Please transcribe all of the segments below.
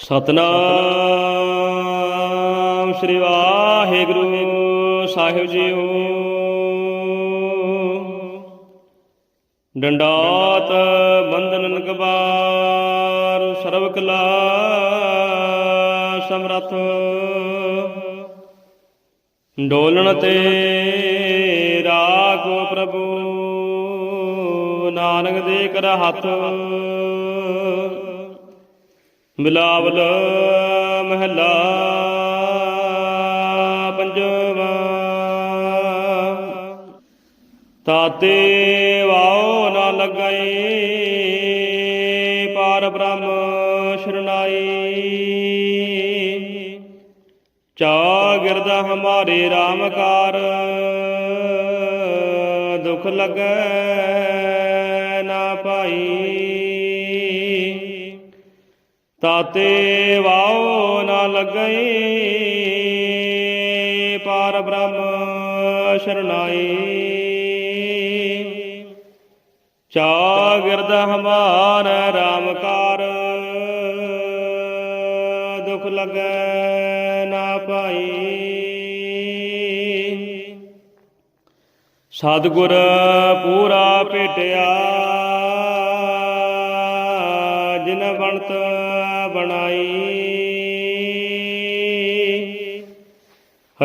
ਸਤਨਾਮ ਸ੍ਰੀ ਵਾਹਿਗੁਰੂ ਸਾਹਿਬ ਜੀਓ। ਡੰਡਾਤ ਬੰਧਨ ਕਬਾਰ ਸਰਬ ਕਲਾ ਸਮਰਥ। ਡੋਲਣ ਤੇ ਰਾਖੋ ਪ੍ਰਭੂ। ਨਾਨਕ ਦੇ ਕਰ ਹੱਥ। ਮਿਲਾਵਲ ਮਹਲਾ ਪੰਜਵਾ। ਤਾਤੇ ਵਾਓ ਨਾ ਲਗਾਈ, ਪਾਰ ਬ੍ਰਹਮ ਸ਼ਰਨਾਈ। ਚਾ ਗਿਰਦਾ ਹਮਾਰੇ ਰਾਮਕਾਰ ਕਾਰ ਦੁਖ ਲੱਗੈ ਨਾ ਪਾਈ। ਤਾਤੇ ਵਾਓ ਨਾ ਲੱਗਈ, ਪਾਰ ਬ੍ਰਹਮ ਸ਼ਰਨਾਈ। ਚਾ ਗਿਰਦ ਹਮਾਰ RAM ਕਾਰ, ਦੁਖ ਲੱਗੈ ਨਾ ਪਾਈ। ਸਤਿਗੁਰ ਪੂਰਾ ਭੇਟਿਆ ਬਣਤ ਬਣਾਈ।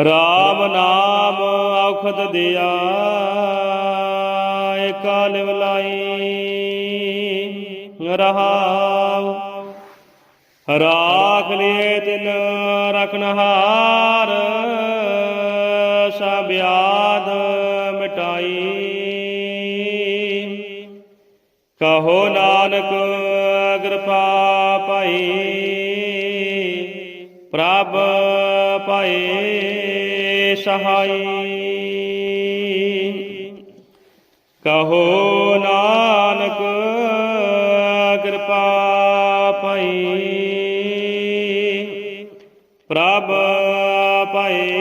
ਰਾਮ ਨਾਮ ਔਖਦ ਦਿਆ, ਏਕਾ ਵਲਾਈ ਲਾਈ। ਰਹਾਉ। ਰਾਖ ਲਿਏ ਤਿਨ ਰਖਨਹਾਰ ਸਭਿਆਦ ਮਿਟਾਈ। ਕਹੋ ਨਾਨਕ ਕਿਰਪਾ ਪਾਈ ਪ੍ਰਭ ਪਾਏ ਸਹਾਈ। ਕਹੋ ਨਾਨਕ ਕਿਰਪਾ ਪਾਈ ਪ੍ਰਭ ਪਾਏ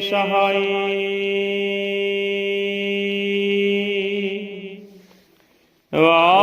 ਸਹਾਈ।